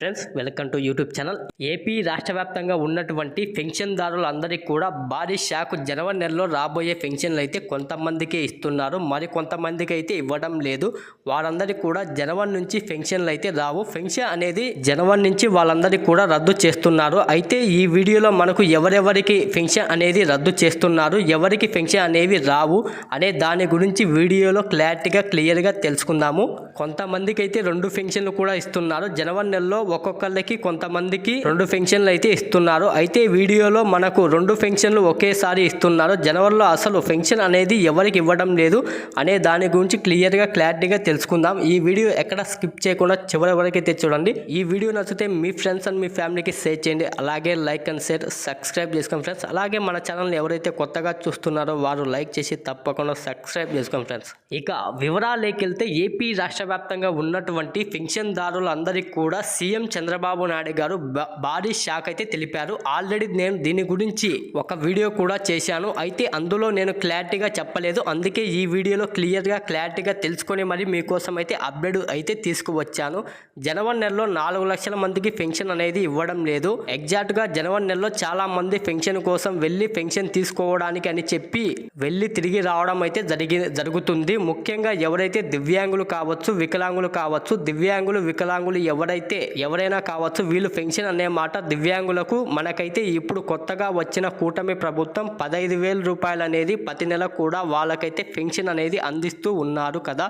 Friends welcome to YouTube channel AP రాష్ట్ర వ్యాప్తంగా ఉన్నటువంటి పెన్షన్దారులందరికీ కూడా భారీ షాక్ జనవరి నెలలో రాబోయే పెన్షన్లు అయితే కొంతమందికే ఇస్తున్నారు. మరి కొంతమందికి అయితే ఇవ్వడం లేదు. వారందరికీ కూడా జనవరి నుంచి పెన్షన్లు అయితే రావు. పెన్షన్ అనేది జనవరి నుంచి వాళ్ళందరికీ కూడా రద్దు చేస్తున్నారు. అయితే ఈ వీడియోలో మనకు ఎవరెవరికి పెన్షన్ అనేది రద్దు చేస్తున్నారు ఎవరికి పెన్షన్ అనేవి రావు అనే దాని గురించి వీడియోలో క్లారిటీగా క్లియర్గా తెలుసుకుందాము. కొంతమందికి అయితే రెండు పెన్షన్లు కూడా ఇస్తున్నారు. జనవరి నెలలో ఒక్కొక్కళ్ళకి కొంతమందికి రెండు పెన్షన్లు అయితే ఇస్తున్నారు. అయితే వీడియోలో మనకు రెండు పెన్షన్లు ఒకేసారి ఇస్తున్నారు. జనవరిలో అసలు పెన్షన్ అనేది ఎవరికి ఇవ్వడం లేదు అనే దాని గురించి క్లియర్గా క్లారిటీగా తెలుసుకుందాం. ఈ వీడియో ఎక్కడ స్కిప్ చేయకుండా చివరి వరకు అయితే చూడండి. ఈ వీడియో నచ్చితే మీ ఫ్రెండ్స్ అండ్ మీ ఫ్యామిలీకి షేర్ చేయండి. అలాగే లైక్ అండ్ షేర్ సబ్స్క్రైబ్ చేసుకోండి ఫ్రెండ్స్. అలాగే మన ఛానల్ని ఎవరైతే కొత్తగా చూస్తున్నారో వారు లైక్ చేసి తప్పకుండా సబ్స్క్రైబ్ చేసుకోండి ఫ్రెండ్స్. ఇక వివరాలు వెళ్తే ఏపీ రాష్ట్ర వ్యాప్తంగా ఉన్నటువంటి పెన్షన్దారులందరికీ కూడా సీఎం చంద్రబాబు నాయుడు గారు బ- భారీ షాక్ అయితే తెలిపారు. ఆల్రెడీ నేను దీని గురించి ఒక వీడియో కూడా చేశాను. అయితే అందులో నేను క్లారిటీగా చెప్పలేదు. అందుకే ఈ వీడియోలో క్లియర్గా క్లారిటీగా తెలుసుకొని మరి మీకోసం అయితే అప్డేట్ అయితే తీసుకువచ్చాను. జనవరి నెలలో నాలుగు లక్షల మందికి పెన్షన్ అనేది ఇవ్వడం లేదు. ఎగ్జాక్ట్గా జనవరి నెలలో చాలా మంది పెన్షన్ కోసం వెళ్ళి పెన్షన్ తీసుకోవడానికి అని చెప్పి వెళ్ళి తిరిగి రావడం అయితే జరిగి జరుగుతుంది. ముఖ్యంగా ఎవరైతే దివ్యాంగులు కావచ్చు వికలాంగులు కావచ్చు దివ్యాంగులు వికలాంగులు ఎవరైతే ఎవరైనా కావచ్చు వీళ్ళు పెన్షన్ అనే మాట దివ్యాంగులకు మనకైతే ఇప్పుడు కొత్తగా వచ్చిన కూటమి ప్రభుత్వం పదహైదు వేల రూపాయలు అనేది ప్రతి నెల కూడా వాళ్ళకైతే పెన్షన్ అనేది అందిస్తూ ఉన్నారు కదా.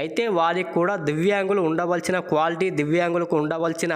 అయితే వారికి కూడా దివ్యాంగులు ఉండవలసిన క్వాలిటీ దివ్యాంగులకు ఉండవలసిన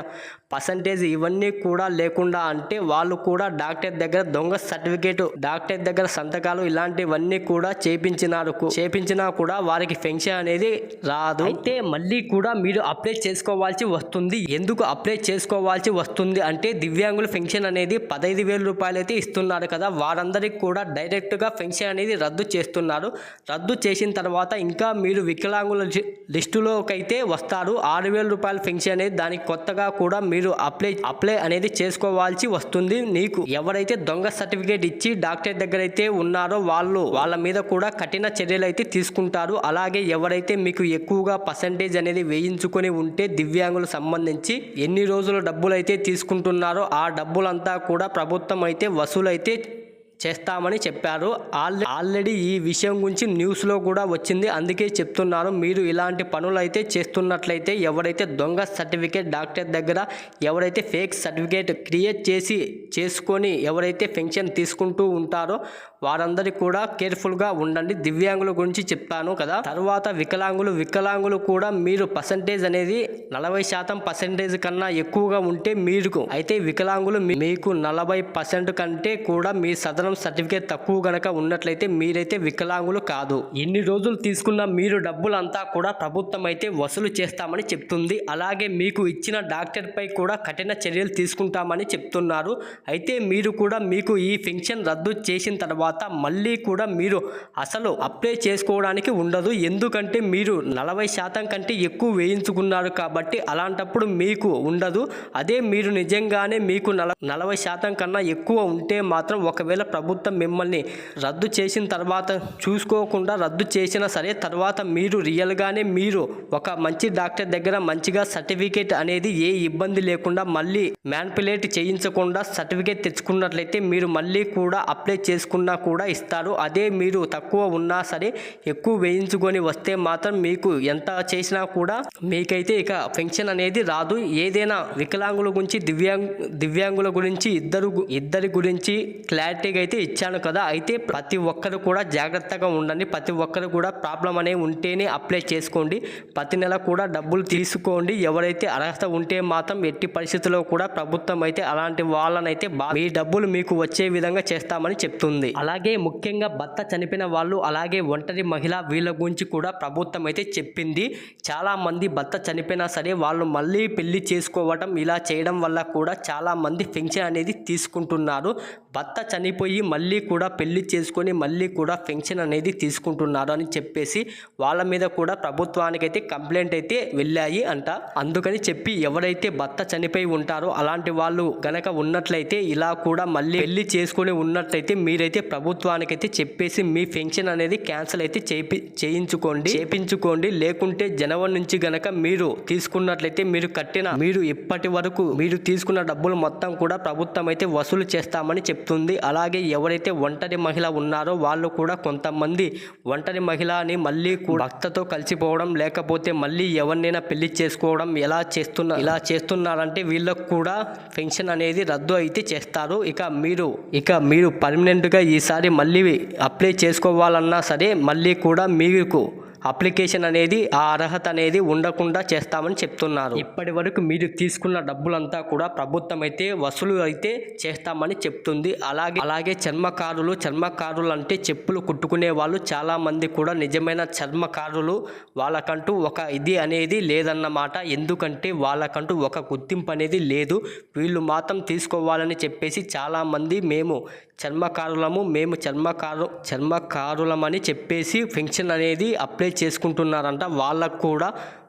పర్సంటేజ్ ఇవన్నీ కూడా లేకుండా అంటే వాళ్ళు కూడా డాక్టర్ దగ్గర దొంగ సర్టిఫికేట్ డాక్టర్ దగ్గర సంతకాలు ఇలాంటివన్నీ కూడా చేపించినారు చేపించినా కూడా వారికి పెన్షన్ అనేది రాదు. అయితే మళ్ళీ కూడా మీరు అప్లై చేసుకోవాల్సి వస్తుంది. ఎందుకు అప్లై చేసుకోవాల్సి వస్తుంది. అంటే దివ్యాంగుల పెన్షన్ అనేది పదహైదు వేల రూపాయలు అయితే ఇస్తున్నారు కదా. వారందరికీ కూడా డైరెక్ట్గా పెన్షన్ అనేది రద్దు చేస్తున్నారు. రద్దు చేసిన తర్వాత ఇంకా మీరు వికలాంగుల లిస్టులోకైతే లిస్టులోకి అయితే వస్తారు. ఆరు వేల రూపాయల పెన్షన్ అనేది దానికి కొత్తగా కూడా మీరు అప్లై అప్లై అనేది చేసుకోవాల్సి వస్తుంది. నీకు ఎవరైతే దొంగ సర్టిఫికేట్ ఇచ్చి డాక్టర్ దగ్గర అయితే ఉన్నారో వాళ్ళు వాళ్ళ మీద కూడా కఠిన చర్యలు అయితే తీసుకుంటారు. అలాగే ఎవరైతే మీకు ఎక్కువగా పర్సంటేజ్ అనేది వేయించుకొని ఉంటే దివ్యాంగులకు సంబంధించి ఎన్ని రోజులు డబ్బులు అయితే తీసుకుంటున్నారో ఆ డబ్బులంతా కూడా ప్రభుత్వం అయితే వసూలైతే చేస్తామని చెప్పారు. ఆల్రెడీ ఆల్రెడీ ఈ విషయం గురించి న్యూస్లో కూడా వచ్చింది. అందుకే చెప్తున్నాను మీరు ఇలాంటి పనులు అయితే చేస్తున్నట్లయితే ఎవరైతే దొంగ సర్టిఫికేట్ డాక్టర్ దగ్గర ఎవరైతే ఫేక్ సర్టిఫికేట్ క్రియేట్ చేసి చేసుకొని ఎవరైతే పెన్షన్ తీసుకుంటూ ఉంటారో వారందరికీ కూడా కేర్ఫుల్గా ఉండండి. దివ్యాంగుల గురించి చెప్పాను కదా. తర్వాత వికలాంగులు వికలాంగులు కూడా మీరు పర్సంటేజ్ అనేది నలభై శాతం పర్సంటేజ్ కన్నా ఎక్కువగా ఉంటే మీరు అయితే వికలాంగులు మీకు నలభై పర్సెంట్ కంటే కూడా మీ సదనం సర్టిఫికేట్ తక్కువ గనక ఉన్నట్లయితే మీరైతే వికలాంగులు కాదు. ఎన్ని రోజులు తీసుకున్న మీరు డబ్బులంతా కూడా ప్రభుత్వం అయితే వసూలు చేస్తామని చెప్తుంది. అలాగే మీకు ఇచ్చిన డాక్టర్ పై కూడా కఠిన చర్యలు తీసుకుంటామని చెప్తున్నారు. అయితే మీరు కూడా మీకు ఈ పెన్షన్ రద్దు చేసిన తర్వాత మళ్ళీ కూడా మీరు అసలు అప్లై చేసుకోవడానికి ఉండదు. ఎందుకంటే మీరు నలభై శాతం కంటే ఎక్కువ వేయించుకున్నారు కాబట్టి అలాంటప్పుడు మీకు ఉండదు. అదే మీరు నిజంగానే మీకు నల నలభై శాతం కన్నా ఎక్కువ ఉంటే మాత్రం ఒకవేళ ప్రభుత్వం మిమ్మల్ని రద్దు చేసిన తర్వాత చూసుకోకుండా రద్దు చేసినా సరే తర్వాత మీరు రియల్గానే మీరు ఒక మంచి డాక్టర్ దగ్గర మంచిగా సర్టిఫికేట్ అనేది ఏ ఇబ్బంది లేకుండా మళ్ళీ మ్యాన్పులేట్ చేయించకుండా సర్టిఫికేట్ తెచ్చుకున్నట్లయితే మీరు మళ్ళీ కూడా అప్లై చేసుకున్నా కూడా ఇస్తారు అదే మీరు తక్కువ ఉన్నా సరే ఎక్కువ వేయించుకొని వస్తే మాత్రం మీకు ఎంత చేసినా కూడా మీకైతే ఇక పెన్షన్ అనేది రాదు. ఏదైనా వికలాంగుల గురించి దివ్యాంగ్ దివ్యాంగుల గురించి ఇద్దరు ఇద్దరి గురించి క్లారిటీగా అయితే ఇచ్చాను కదా. అయితే ప్రతి ఒక్కరు కూడా జాగ్రత్తగా ఉండండి. ప్రతి ఒక్కరు కూడా ప్రాబ్లం అనేవి ఉంటేనే అప్లై చేసుకోండి. ప్రతి నెల కూడా డబ్బులు తీసుకోండి. ఎవరైతే అర్హత ఉంటే మాత్రం ఎట్టి పరిస్థితుల్లో కూడా ప్రభుత్వం అయితే అలాంటి వాళ్ళనైతే బా- మీ డబ్బులు మీకు వచ్చే విధంగా చేస్తామని చెప్తుంది. అలా అలాగే ముఖ్యంగా భర్త చనిపోయిన వాళ్ళు అలాగే ఒంటరి మహిళ వీళ్ళ గురించి కూడా ప్రభుత్వం అయితే చెప్పింది. చాలామంది భర్త చనిపోయినా సరే వాళ్ళు మళ్ళీ పెళ్ళి చేసుకోవటం ఇలా చేయడం వల్ల కూడా చాలామంది పెన్షన్ అనేది తీసుకుంటున్నారు. భర్త చనిపోయి మళ్ళీ కూడా పెళ్ళి చేసుకొని మళ్ళీ కూడా పెన్షన్ అనేది తీసుకుంటున్నారు అని చెప్పేసి వాళ్ళ మీద కూడా ప్రభుత్వానికి అయితే కంప్లైంట్ అయితే వెళ్ళాయి అంట. అందుకని చెప్పి ఎవరైతే భర్త చనిపోయి ఉంటారో అలాంటి వాళ్ళు గనక ఉన్నట్లయితే ఇలా కూడా మళ్ళీ పెళ్ళి చేసుకొని ఉన్నట్లయితే మీరైతే ప్రభుత్వానికైతే చెప్పేసి మీ పెన్షన్ అనేది క్యాన్సిల్ అయితే చేపి చేయించుకోండి. చేపించుకోండి. లేకుంటే జనవరి నుంచి గనక మీరు తీసుకున్నట్లయితే మీరు కట్టిన మీరు ఇప్పటి వరకు మీరు తీసుకున్న డబ్బులు మొత్తం కూడా ప్రభుత్వం అయితే వసూలు చేస్తామని చెప్తుంది. అలాగే ఎవరైతే ఒంటరి మహిళ ఉన్నారో వాళ్ళు కూడా కొంతమంది ఒంటరి మహిళ అని మళ్ళీ భక్తతో కలిసిపోవడం లేకపోతే మళ్ళీ ఎవరినైనా పెళ్ళి చేసుకోవడం ఎలా చేస్తున్న ఇలా చేస్తున్నారంటే వీళ్ళకు కూడా పెన్షన్ అనేది రద్దు అయితే చేస్తారు. ఇక మీరు ఇక మీరు పర్మనెంట్గా ఈసారి మళ్ళీ అప్లై చేసుకోవాలన్నా సరే మళ్ళీ కూడా మీకు అప్లికేషన్ అనేది ఆ అర్హత అనేది ఉండకుండా చేస్తామని చెప్తున్నారు. ఇప్పటి వరకు మీరు తీసుకున్న డబ్బులంతా కూడా ప్రభుత్వం అయితే వసూలు అయితే చేస్తామని చెప్తుంది. అలాగే అలాగే చర్మకారులు చర్మకారులు అంటే చెప్పులు కుట్టుకునే వాళ్ళు చాలా మంది కూడా నిజమైన చర్మకారులు. వాళ్ళకంటూ ఒక ఇది అనేది లేదన్నమాట. ఎందుకంటే వాళ్ళకంటూ ఒక గుర్తింపు అనేది లేదు. వీళ్ళు మాత్రం తీసుకోవాలని చెప్పేసి చాలా మంది మేము చర్మకారులము మేము చర్మకారు చర్మకారులమని చెప్పేసి పెన్షన్ అనేది అప్లై చేసుకుంటున్నారంట వాళ్ళకు కూడా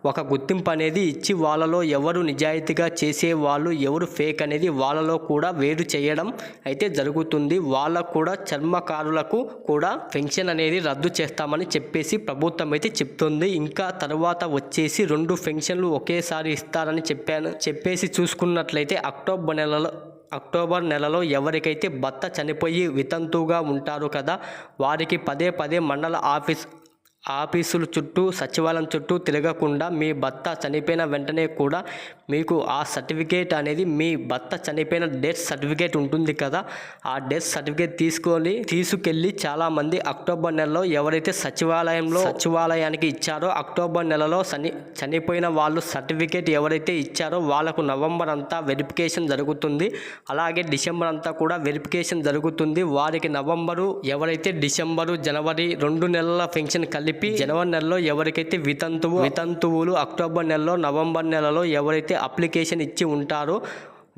ఒక గుర్తింపు అనేది ఇచ్చి వాళ్ళలో ఎవరు నిజాయితీగా చేసే వాళ్ళు ఎవరు ఫేక్ అనేది వాళ్ళలో కూడా వేరు చేయడం అయితే జరుగుతుంది. వాళ్ళకు కూడా చర్మకారులకు కూడా పెన్షన్ అనేది రద్దు చేస్తామని చెప్పేసి ప్రభుత్వం అయితే చెప్తుంది. ఇంకా తర్వాత వచ్చేసి రెండు పెన్షన్లు ఒకేసారి ఇస్తారని చెప్పాను. చెప్పేసి చూసుకున్నట్లయితే అక్టోబర్ నెలలో అక్టోబర్ నెలలో ఎవరికైతే భర్త చనిపోయి వితంతువుగా ఉంటారు కదా వారికి పదే పదే మండల ఆఫీస్ ఆఫీసుల చుట్టూ సచివాలయం చుట్టూ తిరగకుండా మీ భర్త చనిపోయిన వెంటనే కూడా మీకు ఆ సర్టిఫికేట్ అనేది మీ భర్త చనిపోయిన డెత్ సర్టిఫికేట్ ఉంటుంది కదా ఆ డెత్ సర్టిఫికేట్ తీసుకొని తీసుకెళ్ళి చాలామంది అక్టోబర్ నెలలో ఎవరైతే సచివాలయంలో సచివాలయానికి ఇచ్చారో అక్టోబర్ నెలలో చని చనిపోయిన వాళ్ళు సర్టిఫికేట్ ఎవరైతే ఇచ్చారో వాళ్ళకు నవంబర్ అంతా వెరిఫికేషన్ జరుగుతుంది. అలాగే డిసెంబర్ అంతా కూడా వెరిఫికేషన్ జరుగుతుంది. వారికి నవంబరు ఎవరైతే డిసెంబరు జనవరి రెండు నెలల పెన్షన్ కలిపి జనవరి నెలలో ఎవరికైతే వితంతువు వితంతువులు అక్టోబర్ నెలలో నవంబర్ నెలలో ఎవరైతే అప్లికేషన్ ఇచ్చి ఉంటారో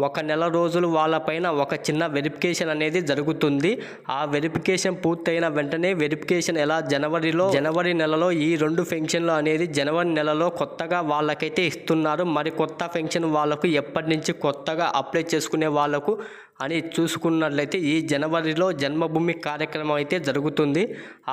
ఒక నెల రోజులు వాళ్ళపైన ఒక చిన్న వెరిఫికేషన్ అనేది జరుగుతుంది. ఆ వెరిఫికేషన్ పూర్తయిన వెంటనే వెరిఫికేషన్ ఎలా జనవరిలో జనవరి నెలలో ఈ రెండు పెన్షన్లు అనేది జనవరి నెలలో కొత్తగా వాళ్ళకైతే ఇస్తున్నారు. మరి కొత్త పెన్షన్ వాళ్ళకు ఎప్పటి నుంచి కొత్తగా అప్లై చేసుకునే వాళ్ళకు అని చూసుకున్నట్లయితే ఈ జనవరిలో జన్మభూమి కార్యక్రమం అయితే జరుగుతుంది.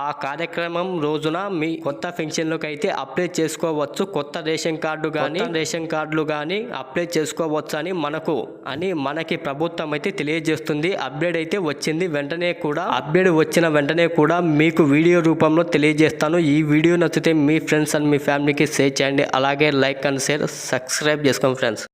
ఆ కార్యక్రమం రోజున మీ కొత్త పెన్షన్లకు అయితే అప్లై చేసుకోవచ్చు. కొత్త రేషన్ కార్డు కానీ రేషన్ కార్డులు కానీ అప్లై చేసుకోవచ్చు అని మనకు అని మనకి ప్రభుత్వం అయితే తెలియజేస్తుంది. అప్డేట్ అయితే వచ్చింది. వెంటనే కూడా అప్డేట్ వచ్చిన వెంటనే కూడా మీకు వీడియో రూపంలో తెలియజేస్తాను. ఈ వీడియో నచ్చితే మీ ఫ్రెండ్స్ అండ్ మీ ఫ్యామిలీకి షేర్ చేయండి. అలాగే లైక్ అండ్ షేర్ సబ్స్క్రైబ్ చేసుకోండి ఫ్రెండ్స్.